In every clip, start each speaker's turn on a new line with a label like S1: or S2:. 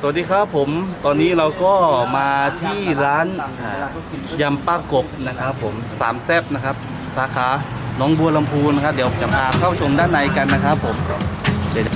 S1: สวัสดีครับผมตอนนี้เราก็มาที่ร้านยำป้ากบนะครับผมสามแซบนะครับ สาขาหน้องบัวลำพูนะครับ เดี๋ยวจะพาเข้าชมด้านในกันนะครับผมเดี๋ยว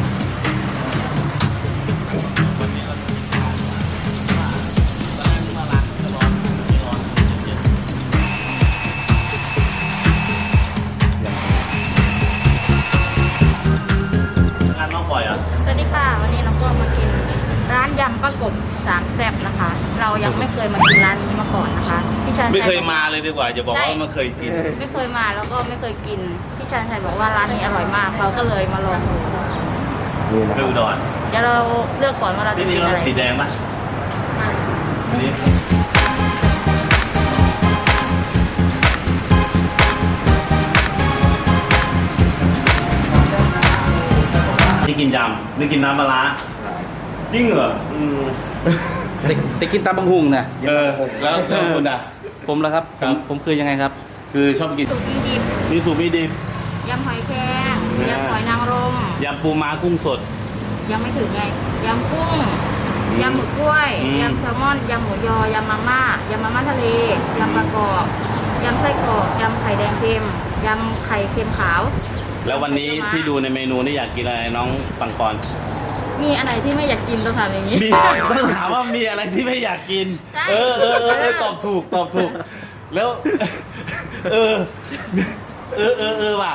S2: สามแซ่บนะคะ เรายังไม่เคยมากินร้านนี้มาก่อนนะคะพี่ชันชั
S1: ไม่เคยมาเลยดีกว่าอย่าบอกว่าไม่เคยกิน
S2: ไม่เคยมาแล้วก็ไม่เคยกินพี่ชันชัยบอกว่าร้านนี้อร่อยมาก เราก็เลยมาลองดู
S1: ไปอุดร
S2: เดี๋ยวเราเลือกก่อนว่าเราจะ
S1: ที่นี่
S2: กิน
S1: ก็
S2: อะไร
S1: สีแดงปะอันนี้นี่กินยำนี่กินน้ำปลาร้า จริงเหรออืม
S3: แต่แต่กินตามบางหุงนะ
S1: เออแล้วแล้วคุณอะ
S3: ผมแล้วครับ
S1: ครั
S3: ผม
S1: บ
S3: ผมคือยังไงครับ
S1: คือชอบกิน
S2: สุกี้ดิบ
S1: มีสูบมีดิบ
S2: ยำหอยแครง
S1: เนี่ย
S2: ยำหอยนางรม
S1: ยำปูม้ากุ้งสด
S2: ยังไม่ถึงไงยำกุ้งยำหมึกกล้วย
S1: อืม
S2: ยำแซลมอนยำหมูยอยำมาม่ายำมาม่าทะเลยำปลากรอบยำไส้กรอกยำไข่แดงเค็มยำไข่เค็มขาว
S1: แล้ววันนี้ที่ดูในเมนูนี่อยากกินอะไรน้องปังปอน
S2: มีอะไรที่ไม่อยากกินต้องถามอย่างนี้
S1: มีต้องถามว่ามีอะไรที่ไม่อยากกิน
S2: ใช่
S1: เออเออเออเออตอบถูกตอบถูก แล้ว เออ เออเออเออว่ะ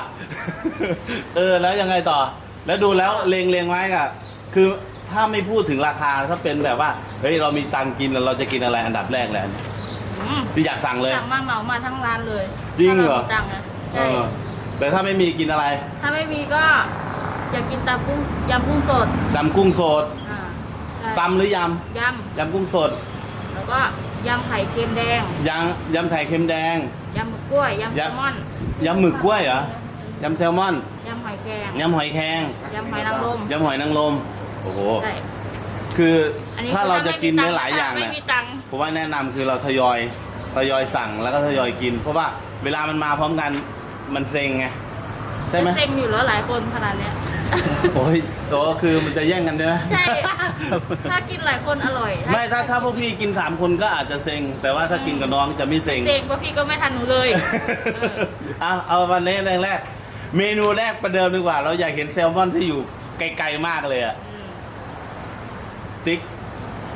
S1: เออแล้วยังไงต่อ แล้วดูแล้วเลงเลงไว้อะคือถ้าไม่พูดถึงราคาถ้าเป็นแบบว่าเฮ้ยเรามีตังค์กินแล้วเราจะกินอะไรอันดับแรกแหละ
S2: อืม
S1: ที่อยากสั่งเลย
S2: สั่งมาเหมามาทั้งร้านเลย
S1: จริงเหรอ
S2: ถ้าามีตังค์นะ
S1: เอ
S2: ใช่
S1: อแต่ถ้าไม่มีกินอะไร
S2: ถ้าไม่มีก็ อยากกินตำกุ้งยำกุ้งสด
S1: ตำกุ้งสด
S2: อ่าใช่
S1: ตำหรือย
S2: ยำ
S1: ยำกุ้งสดำ
S2: แล้วก็ยำไข่เค็มแดง
S1: ยำยำไข่เค็มแดง
S2: ยำหมึกกล้วยยำแซลมอน
S1: ยำหมึกกล้วยเหรอยำแซลมอน
S2: ยำหอยแครง
S1: ยำหอยแครง
S2: ยำหอยนางรม
S1: ยำหอยนางรมโอ้โห
S2: ใช่
S1: คือ
S2: อันนี้
S1: ถ้าเราจะกิน
S2: ไม่
S1: ได้
S2: มีตัค์
S1: หลายอย่าง
S2: ไม่
S1: เนี่ย
S2: มีตังค์
S1: ผมว่าแนะนำคือเราทยอยทยอยสั่งแล้วก็ทยอยกิน เพราะว่าเวลามันมาพร้อมกันมันเซ็งไงใช่ไหม
S2: เซ็งอยู่แล้วหลายคนขนาดเนี้ย
S1: โอ้ยโอ้คือมันจะแย่งกันใช่ไหม
S2: ใช่ ถ้ากินหลายคนอร่อย
S1: ไม่ถ้าถ้าพวกพี่กินสามคนก็อาจจะเซ็ง แต่ว่าถ้ากินกับน้องจะไม่เซ็ง
S2: เซ็งเพราะพี่ก็ไม่ทันหนูเลยเออ
S1: เอาเอาวันนี้แรกแรก เมนูแรกประเดิมดีกว่า เราอยากเห็นแซลมอนที่อยู่ไกลๆมากเลยอะติ๊ก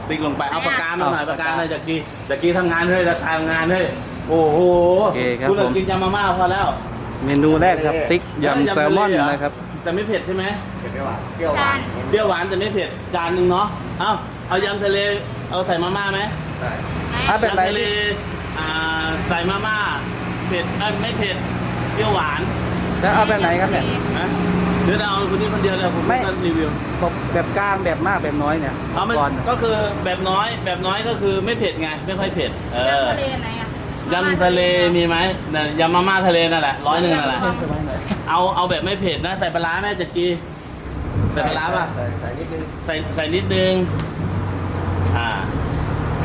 S1: ติ๊กลงไปเอาปากกามาหน่อย
S3: เอา
S1: ปากกา
S3: ปากกา
S1: หน่อยจากกี้จากกี้ทำงานเฮ้ยจากทำงานเฮ้ยโอ้โห
S3: โอเคครับ
S1: คุณ
S3: ผม
S1: กินยำมาม่าพอแล้ว
S3: เมนูแรกครับ ติ๊กยำแซลมอน
S1: ทะเลเห
S3: นะครับ
S1: แต่ไม่เผ็ดใช่ไหม
S2: จาน
S1: เปรี้ยวหวานแต่ไม่เผ็ดจานหนึ่งเนาะเอาเอายำทะเลเอาใส่มาม่าไหม
S3: อะเป็นไร
S1: ยำทะเลอ่าใส่มาม่าเผ็ดเอ้ยไม่เผ็ดเปรี้ยวหวาน
S3: แล้วเอาแบบไหนครับเนี่ย
S1: นะเดี๋ยวเราเอาคนนี้คนเดียวเลยผม
S3: ไม่
S1: ก็รีวิว
S3: ผมแบบกลางแบบมากแบบน้อยเนี่ย
S1: เอาไม่
S3: ก่อน
S1: ก็คือแบบน้อยแบบน้อยก็คือไม่เผ็ดไงไม่ค่อยเผ็ดเออยำ
S2: ทะเลไหนอะ
S1: ยำทะเลมีไหมน่ะยำมาม่าทะเลนั่นแหละร้อยหนึ่งนั่นแหละ เอาเอาแบบไม่เผ็ดนะ ใส่ปลาร้าไหมจักรีใส่ปลาร้าป่ะ
S4: ใส่นิดนึง
S1: ใส่ใส่นิดนึง อ่า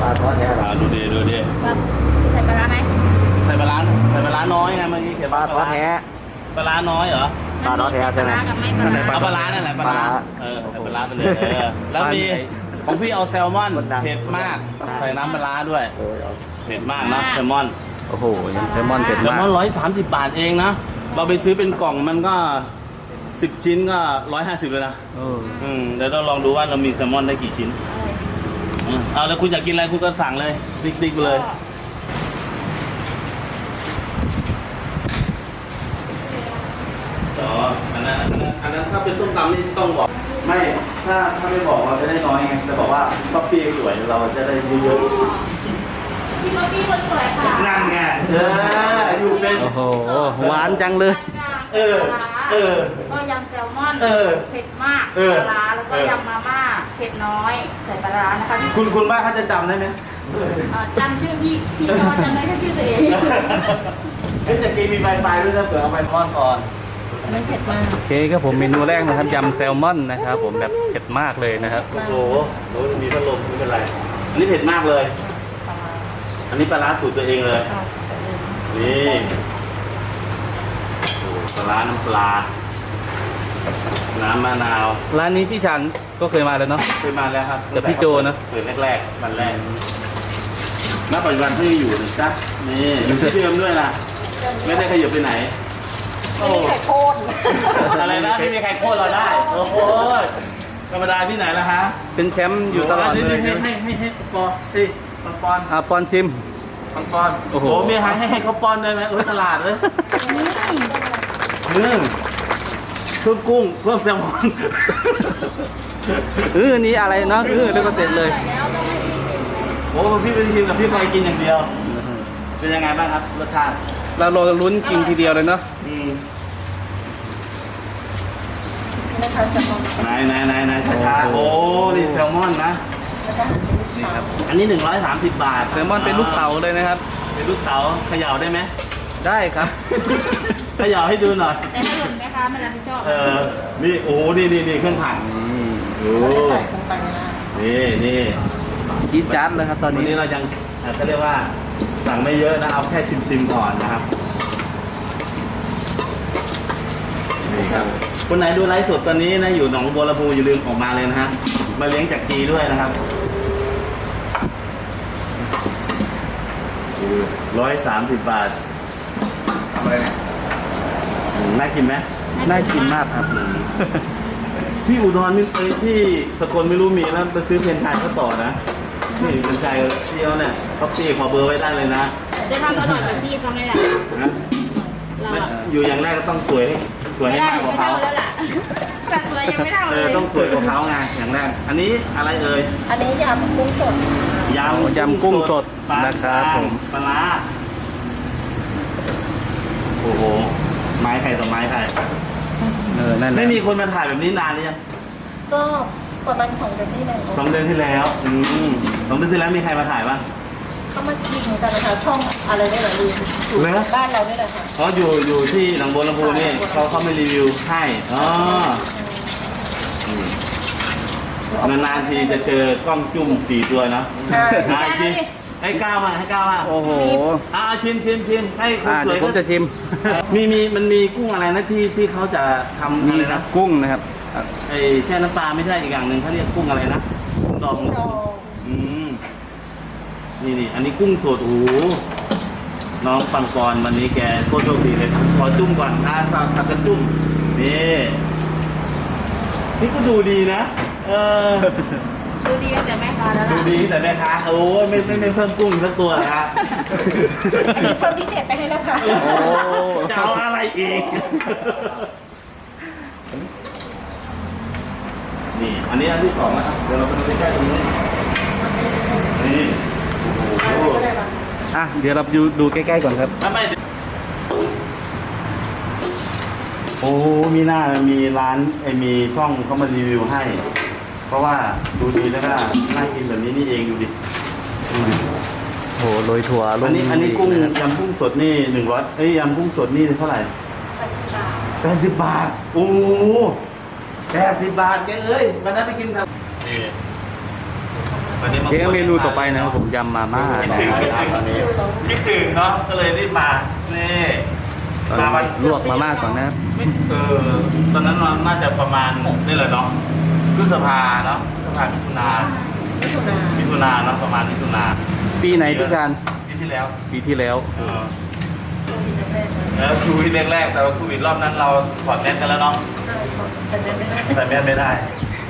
S4: ปลาทอดแท้ค
S1: อ่า
S4: รับ
S1: ดูดีดูดี
S2: แบบใส่ปลาร้าไหม
S1: ใส่ปลาร้าใส่ปลาร้าน้อยไงเมื่อกี้เขียน
S4: ปลา
S1: ว่า
S4: ทอดแท้
S1: ปลาร้าน้อยเหรอ
S4: ปลาร้าแท้ใช่ไหม
S2: ปลาร้ากับไม่ปลาร้า
S1: เอาปลาร้านั่นแหละปลาร้า
S4: ปลาร้า
S1: เออใส่ปลาร้าไปเลยเออแล้วมีของพี่เอาแซลมอนเผ็ดมากใส่น้ำปลาร้าด้วย
S4: เออเอา
S1: เผ็ดมากนะแซลมอน
S3: โอ้โหยำแซลมอนเผ็ด
S1: แซล
S3: มาม
S1: อกนร้อยสามสิบบาทเองนะ เราไปซื้อเป็นกล่องมันก็สิบชิ้นก็ร้อยห้าสิบเลยนะ
S3: เออ
S1: อืมเดี๋ยวเราลองดูว่าเรามีแซลมอนได้กี่ชิ้นอืมเอาแล้วคุณอยากกินอะไรคุณก็สั่งเลย ติ๊กติ๊กไปเลย อ๋ออันนั้นอันนั้นอันนั้นถ้าเป็นส้มตำนี่ต้องบอก ไม่ ถ้าถ้าไม่บอกเราจะได้น้อยไงแต่บอกว่าป๊อปปี้สวยเราจะได้เยอะ
S2: พี่ บ๊อบบี้คนสวยค่ะ
S1: ๆนั่นไงเอออยู่เป็น
S3: โอ้โห หวานจังเลย
S1: เออเออ
S2: ก็ยำแซลมอน
S1: เออ
S2: เผ็ดมาก
S1: เออ
S2: ปลาร้าแล้วก็
S1: เออ
S2: ยำมาม่าเผ็ดน้อยใส่ปลาร้านะคะ
S1: คุณคุณป้าเขาจะจำได้ไหม
S2: เอ่อจำชื่อพี่พี่ก็จำได้แค่ชื่อตัวเอง
S1: เฮ้ยแต่กีมีไฟไฟด้วยนะเผื่อเอาไปทอดก่อน
S2: ไม่เผ็ดมาก
S3: โอเคครับผมเมนูแรกนะครับยำแซลมอนนะครับ ผมแบบเผ็ดมากเลยนะครับ
S1: โอ้โหโอ้ยมีพัดลมไม่เป็นไร อันนี้เผ็ดมากเลย อันนี้ปลาร้าสูตรตัวเองเลยนี่โอ้ปลาร้าน้ำปลา น้ำมะนาว
S3: ร้านนี้พี่ชันก็เคยมาแล้วเนาะ
S1: เคยมาแล้วครับ
S3: กับพี่โจนะ
S1: เปิดแรกๆวันแรกณปัจจุบันเขายังอยู่นะจ๊ะนี่อยู่ที่เดิมด้วยนะไม่ได้ขยับไปไหนโอ้
S2: ไม่มีไข่โค่น
S1: อะไรนะไม่มีใครโค่นเราได้ โอ้โหธรรมดาที่ไหนล่ะฮะ
S3: เป็นแชมป์อยู่ตลอดเลย
S1: ให้ให้ให้ให้ปอนสิ ปอนปอน
S3: อ่าปอนชิม
S1: ปอนปอน
S3: โอ้โห
S1: มีให้ให้ให้เขาปอนได้ไหมเออตลาดเลยนึ่งเพิ่มกุ้งเพิ่มแซลมอน
S3: เออนี่อะไรเนาะเออแล้วก็เสร็จเลย
S1: โอ้พี่เป็นทีมกับพี่คอยกินอย่างเดียว เป็นยังไงบ้างครับรสชาติ
S3: เรารอลุ้นกินทีเดียวเลยเนาะ
S1: อืมไหนไหนไหนไหนช้าๆโอ้นี่แซลมอนนะ นี่ครับ อันนี้หนึ่งร้อยสามสิบบาท
S3: แซลมอนเป็นลูกเต๋าเลยนะครับ
S1: เป็นลูกเต๋าเขย่าได้ไหม
S3: ได้ครับ
S1: เขย่าให้ดูหน่อย
S2: แต่ถ้าหล่นแม่ค้าไม่รับผิดชอบ
S1: เออ นี่โอ้นี่นี่นี่เครื่องผังโอ้นี่นี่
S3: จี๊ดจ๊าดเลยครับ ตอน
S1: วัน
S3: นี้
S1: นี้เรายังเอ่อเขาเรียกว่าสั่งไม่เยอะนะ เอาแค่ชิมซิมๆก่อนนะครับนี่ครับคนไหนดูไลฟ์สดตอนนี้นะอยู่หนองบัวลำพูอย่าลืมออกมาเลยนะฮะมาเลี้ยงจากจีด้วยนะครับ ร้อยสามสิบบาท
S4: ทำอะไรเนี่ย
S1: อืมน่ากินไหม
S3: น่ากินมากครับ
S1: ที่อุดรนี่เอ้ยที่สกลไม่รู้มีแล้วไปซื้อเพนไทยเขาต่อนะนี่เพนไทยเที่ยวเนี่ยเขาตีขอเบอร์ไว้ได้เลยนะ
S2: จะทำอร่อยแบบพี่เขาไม่ได้
S1: นะ
S2: เรา
S1: ไม่
S2: อะ
S1: อยู่อย่างแรกก็ต้องสวยให้สวย
S2: ไม่
S1: ให้
S2: ได้
S1: มากกว่า
S2: ไม่
S1: เขา
S2: เท่าแล้วล่ะ แต่สวยยังไม่เท่า
S1: เอ
S2: เล
S1: อย ต้องสวยกว่าเขาไงอย่างแรกอันนี้อะไรเอ่ย
S5: อันนี้ยำกุ้งสด
S1: ยำ
S3: ยำกุ้งสด
S1: ปลา
S3: นะครับผม
S1: ปลาร้าโอ้โหไม้ใครต่อไม้ใคร
S3: เออนั่นแหละ
S1: ไม่มีคนมาถ่ายแบบนี้นานหรือยัง
S5: ก็ประมาณสองเดือนที่แล้ว
S1: สองเดือนที่แล้วอืมสองเดือนที่แล้วมีใครมาถ่ายบ้าง
S5: เขามาชิมกันนะคะช่องอะไรนี่แหละลืมอยู่
S1: เหรอ
S5: บ้านเรานี่แหละค่ะ
S1: เขาอยู่อยู่ที่หนองบัวลำพูนี่เขาเขาไม่รีวิวให้อ๋ออืม นานๆทีจะเจอกล้องจุ่มสี่ตัวเนอะ
S5: ใช่
S1: อะจริงให้ก้าวมาให้ก้าวมา
S3: โอ้โห
S1: อ่าชิมชิมชิมให้คน
S3: อ่า
S1: สว
S3: เดี๋ย
S1: ยว
S3: ผมจะชิม
S1: มีมีมันมีกุ้งอะไรนะที่ที่เขาจะทำ
S3: นี่
S1: อะไร
S3: ครั
S1: นะ
S3: บกุ้งนะครับอะ
S1: ไอ้แช่น้ำปลาไม่ใช่อีกอย่างหนึ่งเขาเรียกกุ้งอะไรนะกุ้งดอง
S5: กุ้งดอง
S1: อืมนี่นี่อันนี้กุ้งสดโอ้โหน้องปังกรวันนี้แกโคตรโชคดีเลยขอจุ่มก่อนนะสับสับกันจุ่มนี่นี่ก็ดูดีนะ เออ
S2: ดูดีแต่แม่ค้าแล้ว
S1: ดู
S2: ล่ะ
S1: ดีแต่แม่ค้าโอ้ยไม่ไม่ไม่เพิ่มกุ้งอีกสักตัวนะ
S5: อันนี้เพิ่มพิเศษไปให้แล้วค่ะ
S3: โอ้
S1: จะเอาอะไรอีก นี่อันนี้อันที่สองนะครับ เดี๋ยวเราไปดูใกล้ๆตรงนี้นี่โอ้โห
S3: อะเดี๋ยวเราดูดูใกล้ๆก่อนครับ
S1: ไม่ไม่โอ้มีหน้ามีร้านไอ้มีช่องเขามารีวิวให้ เพราะว่าดูดีแล้วก็น่ากินแบบนี้นี่เองดูดิอืม
S3: โหโรยถั่วลง
S1: อันนี้อันนี้กุ้ง
S3: นะครับ
S1: ยำกุ้งสดนี่หนึ่งร้อยเอ้ยยำกุ้งสดนี่เท่าไหร่แปดสิบบาทโอ้แปดสิบบาทแกเอ้ยวันนั้นไปกินครับวันนี้มา
S3: เดี๋ยวเมนูต่อไปนะครับผมยำมาม่า
S1: คิด
S3: นะ
S1: ถึง
S3: ครับ
S1: คิดถึงคิดถึงเนาะก็เลยรีบมานี่
S3: ตอนนี้ลวกมาม่าก่อนนะครับ
S1: ไม่เออตอนนั้นเราน่าจะประมาณนี่เลยเนาะ พฤษภาเนาะพฤษภามิถุนา
S5: มิถุนา
S1: มิถุนาเนาะประมาณมิถุนา
S3: ปีไหนพี่ชาน
S1: ปีที่แล้ว
S3: ปีที่แล้ว
S1: เออ
S5: โควิดแรกๆเลย
S1: แล้วโควิดแรกๆแต่ว่าโควิดรอบนั้นเราถอดแมสกันแล้วเนาะ
S5: ใช่ค่ะแต่เดินไม่ได้
S1: ใส่แมสไม่ได้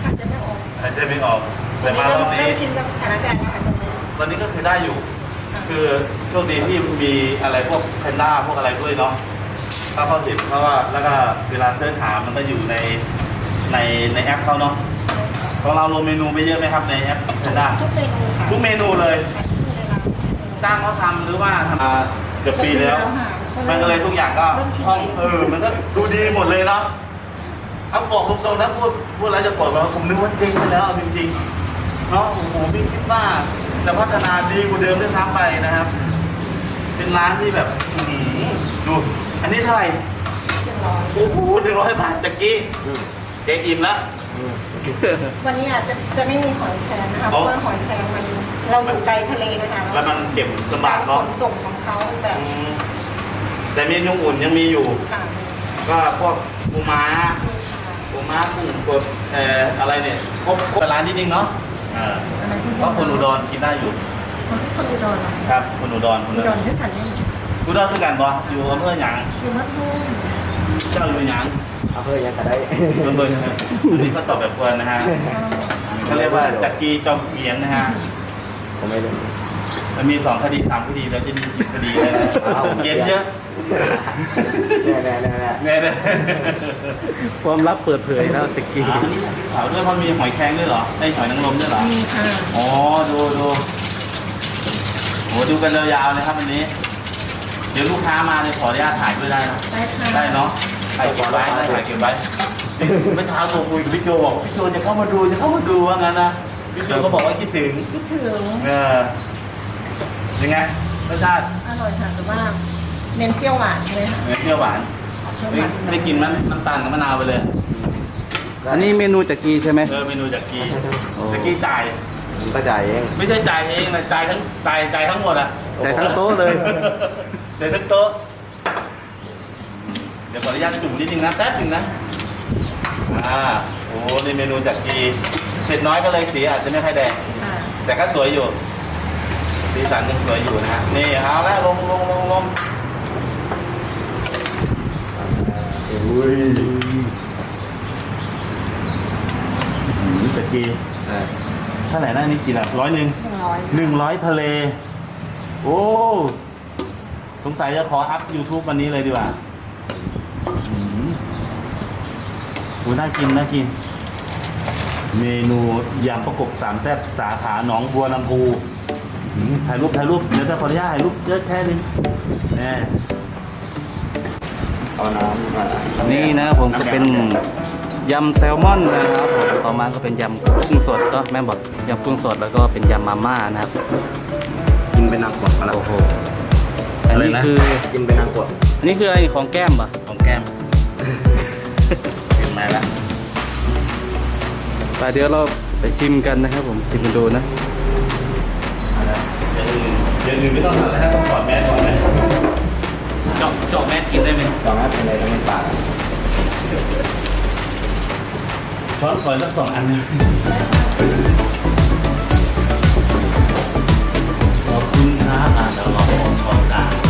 S5: อาจจะไม่ออก
S1: หายใจไม่ออกแต่มารอบนี้
S5: เริ่มชินกับสถานการณ์ค่ะตรงนี้
S1: ตอนนี้ก็คือได้อยู่ คือโชคดีที่มีอะไรพวกแพนด้าพวกอะไรด้วยเนาะถ้าเขาเห็นเพราะว่าแล้วก็เวลาเสิร์ชหามันก็อยู่ในในในแอปเขาเนาะ ของเราลงเมนูไปเยอะไหมครับในแอปแพนด้า
S5: ทุกเมนูค่ะ
S1: ทุกเมนูเลย
S5: ทุกเมนูเลยนะ
S1: จ้างเขาทำหรือว่าทำมาเกือบปีแล้ว มันก็เลยทุกอย่างก็ห้องเออมันก็ดูดีหมดเลยเนาะเอาบอกตรงๆนะพูดพูดแล้วจะปวดว่าผมนึกว่าจริงไปแล้วเอาจริงๆเนาะโอ้โหพี่คิดว่าจะพัฒนาดีกว่าเดิมด้วยซ้ำไปนะครับ เป็นร้านที่แบบอื้อหือดูอันนี้เท่าไหร่โอ้โหหนึ่งร้อยบาทจากกี้เจ๊อิ่มแล้ว
S5: วันนี้อาจจะจะไม่มีหอยแครงนะคะเพ
S1: อ๋อ
S5: ราะว่าหอยแครงมันเราอยู่ไกลทะเลนะคะ
S1: แล้วมันเก็บลำบาก
S5: ข
S1: เนาะ
S5: นส่งของเขาแบบ
S1: อืมแต่เมนูอุ่นยังมีอยู่
S5: ค่ะ
S1: ก็พวกปูม้า
S5: มีค่ะ
S1: ปูมม้ากุ้งกดเอ่ออะไรเนี่ยครบครบร้านนิดนึงเนาะอ่า
S5: อะไรที่
S1: เพราะคนอุดรกินได้อยู่
S5: คนที่คนอุดรเหรอ
S1: ครับคนอุดรคน
S5: อุ
S1: อุ
S5: ด
S1: ด
S5: ร
S1: ร
S5: ที่ขันนี่
S1: อุดรคือกันบ่อยู่อำเภอหยาง
S5: อยู่มัดทุ่ง
S1: เจ้าอยู่หยาง
S4: เอาเพื่อยังก็ได้
S1: อำเภอนะฮะอันนี้ก็ตอบแบบควรนะฮะเขาเรียกว่าจักรีจอมเกียนนะฮะ
S4: ผมไม่รู้
S1: มันมีสองคดีสามคดีแล้วจะมีสิบคดีเลยนะ
S4: อ้าว
S1: เกียนเยอะ
S4: แน่แน่แน่แน่
S1: แน่เลย
S3: ความลับเปิดเผยแล้วจักกี้
S1: อันนี้ขาวด้วยเพราะมีหอยแครงด้วยเหรอได้หอยนางรมด้วยเหรอ
S5: มีค่ะ
S1: อ๋อดูดูโหดูกันยาวๆเลยครับวันนี้ เดี๋ยวลูกค้ามาเลยขออนุญาตถ่ายด้วยได้นะ
S5: ได้ค่ะ
S1: ได้เนาะ ถ่ายเก็บไว้นะถ่ายเก็บไว้เมื่อเช้าโทรคุยกับพี่โจบอกพี่โจจะเข้ามาดูจะเข้ามาดูว่างั้นนะพี่โจก็บอกว่าคิดถึง
S5: คิดถึง
S1: เออยังไงรสชาติ
S5: อร่อยค่ะแต่ว่าเน้นเปรี้ยวหวานเลยค่ะ
S1: เปรี้ยวหวาน
S5: เปรี้ยวห
S1: ไม่
S5: วาน
S1: ไม่ได้กินมันน้ำตาลกับมะนาวไปเลย
S3: อันนี้เมนูจักกี้ใช่ไหม
S1: เออเมนูจากกี
S3: โอ้
S1: จากกีจ่าย
S4: ผมก็จ่ายเอง
S1: ไม่ใช่จ่ายเองนะจ่ายทั้งจ่ายจ่ายทั้งหมดอะ
S3: จ่ายทั้งโต๊ะเลย
S1: จ่ายทั้งโต๊ะ เดี๋ยวขออนุญาตจุ่มนิดนึงนะแป๊บนึงนะอ่าโอ้นี่เมนูจากกีเผ็ดน้อยก็เลยสีอาจจะไม่ค่อยแดง
S5: ค่ะ
S1: แต่ก็สวยอยู่สีสันยังสวยอยู่นะฮะนี่เอาละลงลงลงลง
S4: อุ้ย
S1: จากกี
S4: อ่า
S1: เท่าไหร่นะนี่กี่ละร้อยหนึ่ง
S5: หนึ่งร้อย
S1: หนึ่งร้อยทะเล โอ้ สงสัยจะขออัพ YouTube วันนี้เลยดีกว่าอืม โอ้น่ากินน่ากิน เมนูยำประกบสามแซ่บสาขาหนองบัวลำพูอืมถ่ายรูปถ่ายรูปเดี๋ยวจะขออนุญาตถ่ายรูปเยอะแค่นึงแน่
S4: เอาน้ำมา
S3: นี่นะผมก็เป็นยำแซลมอนนะครับผมต่อมาก็เป็นยำกุ้งสดก็แม่บอกยำกุ้งสดแล้วก็เป็นยำมาม่านะครับ
S4: กินไปนางกวักมาแล้ว
S3: โอ้โหอันนี้คือ
S4: กินไปนางกวัก
S3: อันนี้คืออะไรของแก้มปะ
S1: ของแก้ม เห็นไหมละ
S3: ไปเดี๋ยวเราไปชิมกันนะครับผมชิมกันดูนะ
S1: เดี๋ยวอื่นเดี๋ยวอื่นไม่ต้องทำแล้วต้องถอดแมสก่อนนะเจาะเจาะแมสกินได้ไหม
S4: ตอนนั้นเป็นอะไรต้องเป็นปาก
S1: ช้อนขอสักสองอันหนึงขอบคุณครับอ่าเดี๋ยวเราขอจานก่อนน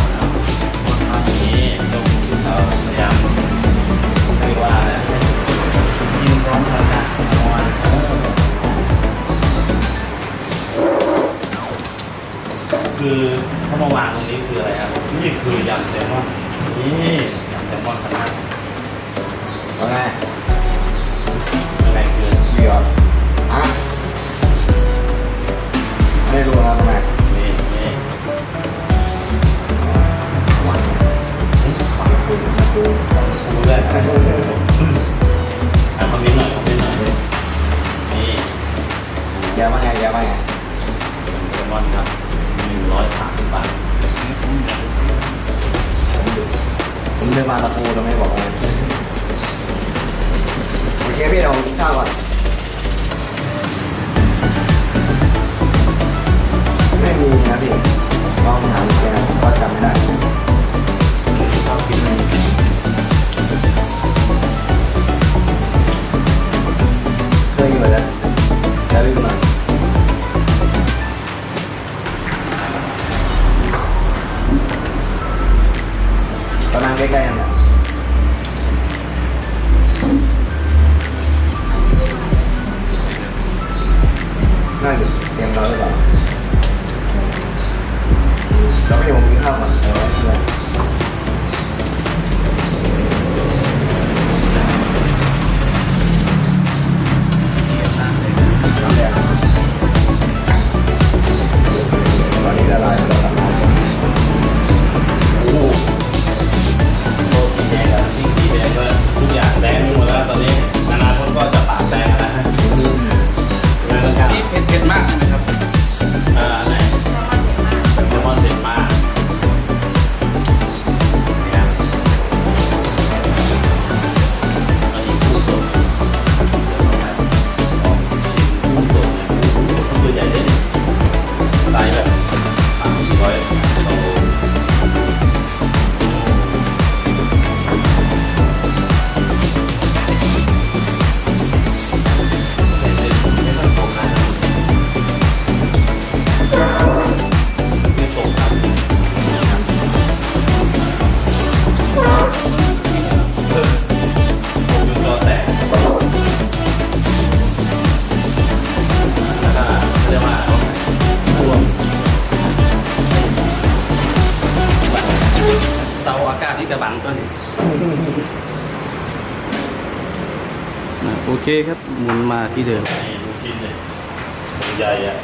S4: โอเคครับ
S1: หมุน
S3: มาที่เดิม
S1: นี่ลูกชิ้นเลยใหญ่อะ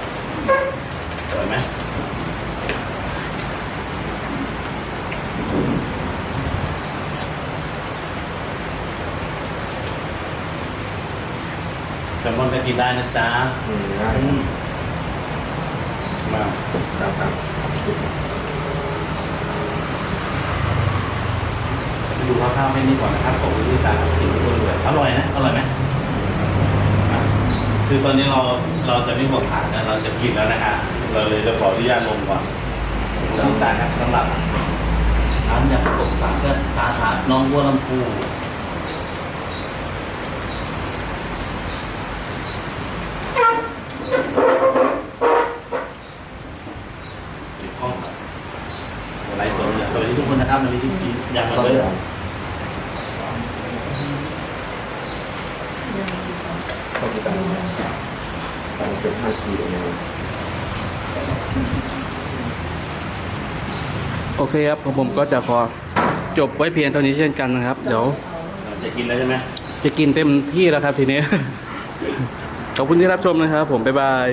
S1: สวยไหมแซลมอนก็กินได้นะจ๊ะ
S4: อืมได้
S1: อืมมา
S4: ครับครับ
S1: ดูข้าวๆไม่นี่ก่อนนะครับส่งไปที่ตากินทุกคนเลยอร่อยนะ อร่อยไหม คือตอนนี้เราเราจะไม่หมดผักนะเราจะกินแล้วนะฮะเราเลยจะขออนุญาตลงก่อนน้ำตาลครับสำหรับร้านยำขนมปังก็สาขาน้องบัวลำพูติดห้องครับไลฟ์สดเลยสวัสดีทุกคนนะครับวันนี้ที่กินยำมาเลย
S4: ต้องไปตามตามเป็นห้ากิ โลเมตร
S3: โอเคครับของผมก็จะขอจบไว้เพียงเท่านี้เช่นกันนะครับ เดี๋ยว
S1: จะกินแล้วใช่ไหม
S3: จะกินเต็มที่แล้วครับทีนี้ ขอบคุณที่รับชมนะครับ ผมบ๊ายบาย